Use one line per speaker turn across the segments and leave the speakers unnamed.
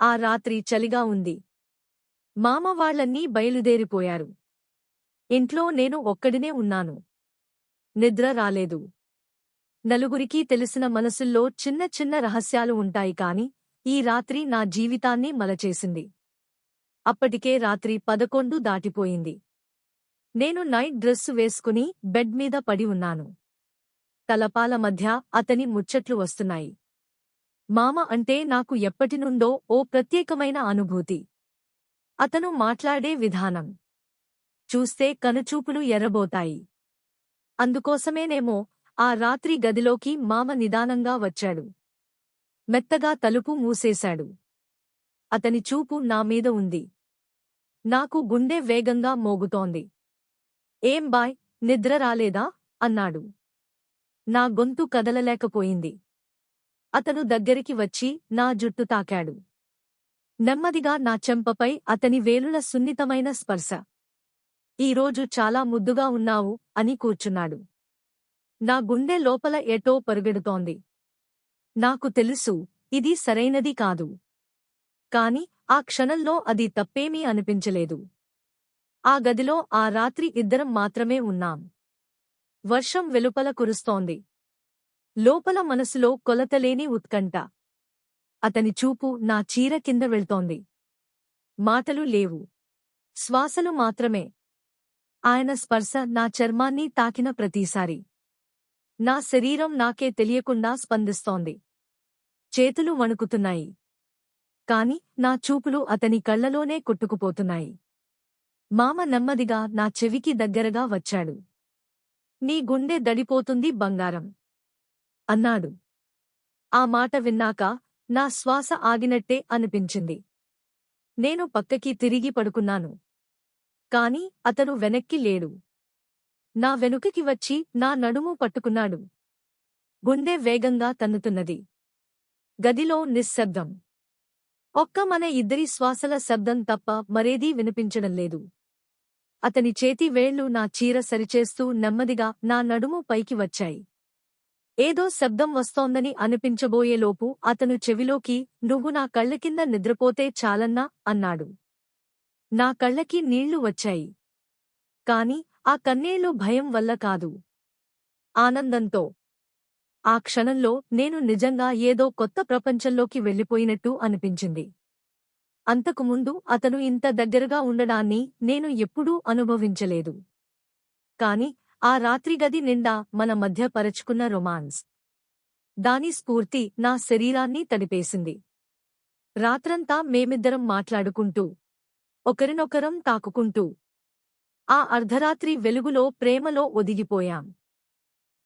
ఆ రాత్రి చలిగా ఉంది. మామ వాళ్ళన్నీ బయలుదేరిపోయారు. ఇంట్లో నేను ఒక్కడినే ఉన్నాను. నిద్ర రాలేదు. నలుగురికి తెలిసిన మనసుల్లో చిన్న చిన్న రహస్యాలు ఉంటాయి కాని ఈ రాత్రి నా జీవితాన్ని మలచేసింది. అప్పటికే రాత్రి పదకొండు దాటిపోయింది. నేను నైట్ డ్రెస్సు వేసుకుని బెడ్ మీద పడి ఉన్నాను. తలపాల మధ్య అతని ముచ్చట్లు వస్తున్నాయి. మామ అంటే నాకు ఎప్పటినుండో ఓ ప్రత్యేకమైన అనుభూతి. అతను మాట్లాడే విధానం. చూస్తే కనుచూపులు ఎర్రబోతాయి. అందుకోసమేనేమో ఆ రాత్రి గదిలోకి మామ నిదానంగా వచ్చాడు. మెత్తగా తలుపు మూసేశాడు. అతని చూపు నా మీద ఉంది. నాకు గుండె వేగంగా మోగుతోంది. ఏం బాయ్ నిద్ర రాలేదా? అన్నాడు. నా గొంతు కదలలేకపోయింది. అతను దగ్గరికి వచ్చి నా జుట్టు తాకాడు. నెమ్మదిగా నా చెంపపై అతని వేలుల సున్నితమైన స్పర్శ. ఈరోజు చాలా ముద్దుగా ఉన్నావు అని కూర్చున్నాడు. నా గుండె లోపల ఎటో పరుగెడుతోంది. నాకు తెలుసు ఇది సరైనది కాదు. కాని ఆ క్షణంలో అది తప్పేమీ అనిపించలేదు. ఆ గదిలో ఆ రాత్రి ఇద్దరం మాత్రమే ఉన్నాం. వర్షం వెలుపల కురుస్తోంది. లోపల మనసులో కొలతలేని ఉత్కంఠ. అతని చూపు నా చీర కింద వెళ్తోంది. మాటలు లేవు. శ్వాసలు మాత్రమే. ఆయన స్పర్శ నా చర్మాన్ని తాకిన ప్రతిసారి. నా శరీరం నాకే తెలియకుండా స్పందిస్తోంది. చేతులు వణుకుతున్నాయి. కాని నా చూపులు అతని కళ్ళలోనే కొట్టుకుపోతున్నాయి. మామ నెమ్మదిగా నా చెవికి దగ్గరగా వచ్చాడు. నీ గుండె దడిపోతుంది బంగారం. అన్నాడు. ఆ మాట విన్నాక నా శ్వాస ఆగినట్టే అనిపించింది. నేను పక్కకి తిరిగి పడుకున్నాను. కాని అతను వెనక్కి లేడు. నా వెనుకకి వచ్చి నా నడుము పట్టుకున్నాడు. గుండె వేగంగా తన్నుతున్నది. గదిలో నిశ్శబ్దం. ఒక్క మన ఇద్దరి శ్వాసల శబ్దం తప్ప మరేదీ వినిపించడం లేదు. అతని చేతి వేళ్ళు నా చీర సరిచేస్తూ నెమ్మదిగా నా నడుము పైకి వచ్చాయి. ఏదో శబ్దం వస్తోందని అనిపించబోయేలోపు అతను చెవిలోకి నువ్వు నా కళ్ళ కింద నిద్రపోతే చాలన్నా అన్నాడు. నా కళ్ళకి నీళ్ళు వచ్చాయి. కాని ఆ కన్నీళ్ళు భయం వల్ల కాదు. ఆనందంతో. ఆ క్షణంలో నేను నిజంగా ఏదో కొత్త ప్రపంచంలోకి వెళ్ళిపోయినట్టు అనిపించింది. అంతకుముందు అతను ఇంత దగ్గరగా ఉండడాన్ని నేను ఎప్పుడూ అనుభవించలేదు. కాని ఆ రాత్రి గది నిండా మన మధ్య పరచుకున్న రొమాన్స్. దాని స్ఫూర్తి నా శరీరాన్ని తడిపేసింది. రాత్రంతా మేమిద్దరం మాట్లాడుకుంటూ ఒకరినొకరం తాకుకుంటూ ఆ అర్ధరాత్రి వెలుగులో ప్రేమలో ఒదిగిపోయాం.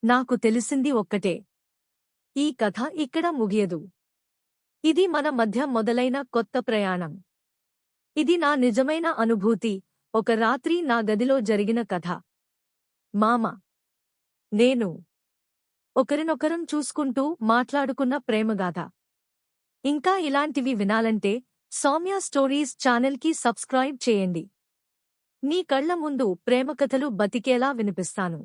నాకు తెలిసింది ఒక్కటే. ఈ కథ ఇక్కడ ముగియదు. ఇది మన మధ్య మొదలైన కొత్త ప్రయాణం. ఇది నా నిజమైన అనుభూతి ఒక రాత్రి నా గదిలో జరిగిన కథ. మామ. నేను. ఒకరినొకరం చూసుకుంటూ మాట్లాడుకున్న ప్రేమగాథ. ఇంకా ఇలాంటివి వినాలంటే సౌమ్య స్టోరీస్ ఛానల్కి సబ్స్క్రైబ్ చేయండి. నీ కళ్ళ ముందు ప్రేమకథలు బతికేలా వినిపిస్తాను.